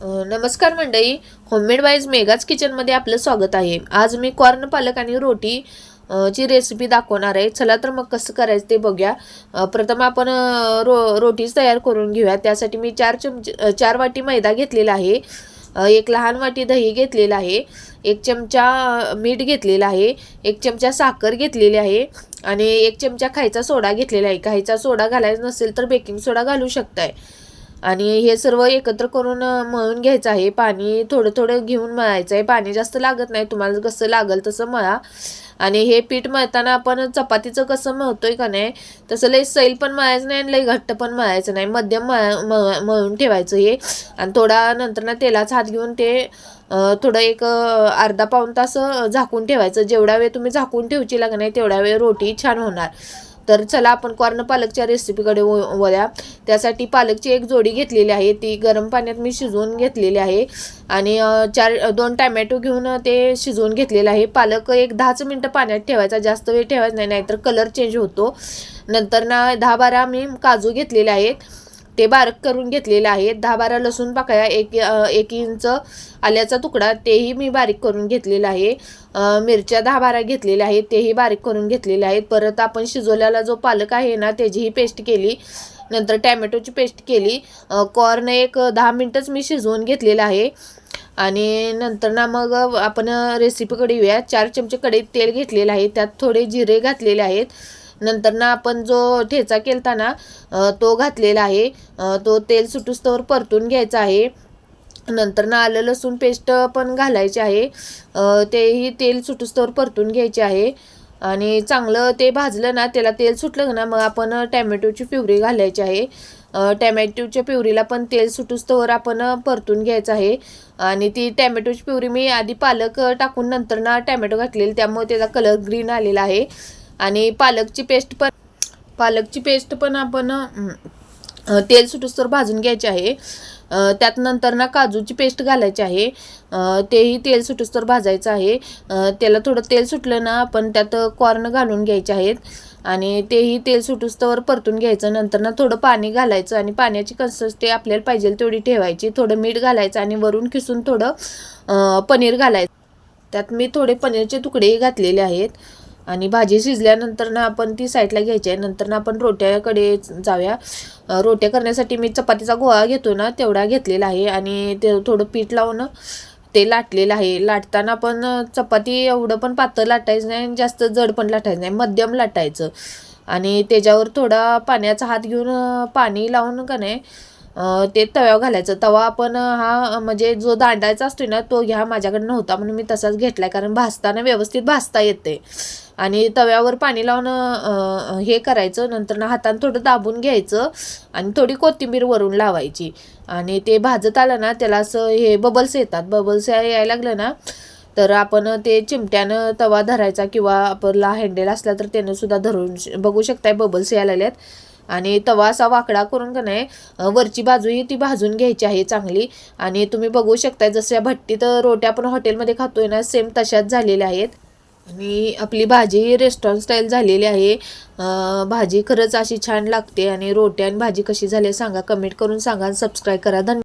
नमस्कार मंडळी. Homemade wise मेगाच किचनमध्ये आपलं स्वागत आहे. आज मी कॉर्न पालक आणि रोटी ची रेसिपी दाखवणार आहे. चला तर मग कसं करायचं ते बघूया. प्रथम आपण रो रोटीज तयार करून घेऊया. त्यासाठी मी चार चमचे चार वाटी मैदा घेतलेला आहे. एक लहान वाटी दही घेतलेला आहे. एक चमचा मीठ घेतलेला आहे. एक चमचा साखर घेतलेली आहे. आणि एक चमचा खायचा सोडा घेतलेला आहे. खायचा सोडा घालायचा नसेल तर बेकिंग सोडा घालू शकताय. आणि हे सर्व एकत्र करून मळून घ्यायचं आहे. पाणी थोडं थोडं घेऊन मळायचं आहे पाणी जास्त लागत नाही. तुम्हाला कसं लागल तसं मळा. आणि हे पीठ मळताना आपण चपातीचं कसं मळतोय का नाही तसं लई सैल पण मळायचं नाही आणि लई घट्ट पण मळायचं नाही. मध्यम मळ मळ- मळून ठेवायचं हे. आणि थोडा नंतर ना तेलाच हात घेऊन ते थोडं एक अर्धा पाऊण तास झाकून ठेवायचं. जेवढा वेळ तुम्ही झाकून ठेवची लागणार नाही तेवढा वेळ रोटी छान होणार. तर चला आपण कॉर्न पालकच्या रेसिपीकडे व- वळ्या. त्यासाठी पालकची एक जोडी घेतलेली आहे. ती गरम पाण्यात मी शिजवून घेतलेली आहे. आणि चार दोन टॅमॅटो घेऊन ते शिजवून घेतलेलं आहे. पालक एक दहाच मिनटं पाण्यात ठेवायचा. जास्त वेळ ठेवायचा नाही नाहीतर कलर चेंज होतो. नंतर ना दहा बारा मी काजू घेतलेले आहेत. ते बारीक करून घेतलेले आहेत. दहा बारा लसूण पाकळ्या एक एक इंच आल्याचा तुकडा तेही मी बारीक करून घेतलेला आहे. मिरच्या दहा बारा घेतलेल्या आहेत तेही बारीक करून घेतलेले आहेत. परत आपण शिजवलेला जो पालक आहे ना त्याचीही पेस्ट केली. नंतर टॅमॅटोची पेस्ट केली. कॉर्न एक दहा मिनटंच मी शिजवून घेतलेलं आहे. आणि नंतर ना मग आपण रेसिपीकडे येऊया. चार चमचे कढईत तेल घेतलेलं आहे. त्यात थोडे जिरे घातलेले आहेत. नंतर ना आपण जो ठेचा केलता ना तो घातलेला आहे. तो तेल सुटूस्तवर परतून घ्यायचा आहे. नंतर ना आलं लसूण पेस्ट पण घालायची आहे. तेही तेल सुटूस्तवर परतून घ्यायचे आहे. आणि चांगलं ते भाजलं ना त्याला तेल सुटलं ना मग आपण टॅमॅटोची प्युरी घालायची आहे. टॅमॅटोच्या प्युरीला पण तेल सुटूस्तवर आपण परतून घ्यायचं आहे. आणि ती टॅमॅटोची प्युरी मी आधी पालक टाकून नंतर ना टॅमॅटो घातलेली त्यामुळे त्याचा कलर ग्रीन आलेला आहे. आणि पालकची पेस्ट पण पालकची पेस्ट पण आपण तेल सुटूस्तर भाजून घ्यायचे आहे. त्यात नंतर ना काजूची पेस्ट घालायची आहे. तेही तेल सुटूस्तर भाजायचं आहे. त्याला थोडं तेल सुटलं ना आपण त्यात कॉर्न घालून घ्यायचे आहेत. आणि तेही तेल सुटूस्तवर परतून घ्यायचं. नंतर ना थोडं पाणी घालायचं आणि पाण्याची कन्सिस्टी आपल्याला पाहिजे तेवढी ठेवायची. थोडं मीठ घालायचं आणि वरून खिसून थोडं पनीर घालायचं. त्यात मी थोडे पनीरचे तुकडेही घातलेले आहेत. आणि भाजी शिजल्यानंतर ना आपण ती साईडला घ्यायची आहे. नंतर ना आपण रोट्याकडे जाऊया. रोट्या करण्यासाठी मी चपातीचा गोळा घेतो ना तेवढा घेतलेला आहे. आणि ते थोडं पीठ लावून ते लाटलेलं आहे. लाटताना पण चपाती एवढं पण पातळ लाटायचं नाही आणि जास्त जड पण लाटायचं नाही. मध्यम लाटायचं. आणि त्याच्यावर थोडा पाण्याचा हात घेऊन पाणी लावून का नाही ते तव्यावर घालायचं. तवा आपण हा म्हणजे जो दांडायचा असतो ना तो घ्या माझ्याकडे नव्हता म्हणून मी तसाच घेतला आहे कारण भाजताना व्यवस्थित भाजता येते. आणि तव्यावर पाणी लावून हे करायचं नंतर ना हातानं थोडं दाबून घ्यायचं आणि थोडी कोथिंबीर वरून लावायची. आणि ते भाजत आलं ना त्याला असं हे बबल्स येतात. बबल्स यायला लागलं ना तर आपण ते चिमट्यानं तवा धरायचा किंवा आपला हँडेल असला तर त्यानं सुद्धा धरून श- बघू शकताय बबल्स यायला लागल्यात. आणि तवा असा वाकडा करून का नाही वरची वरची बाजूही ती भाजून घ्यायची आहे चांगली. आणि तुम्ही बघू शकताय जसं भट्टीत रोट्या आपण हॉटेलमध्ये खातोय ना सेम तशाच झालेल्या आहेत. आणि आपली भाजी रेस्टॉरंट स्टाईल झालेली आहे. भाजी खरंच अशी छान लागते आणि रोट्या आणि भाजी कशी झाली आहे सांगा कमेंट करून सांगा सबस्क्राईब करा. धन्यवाद.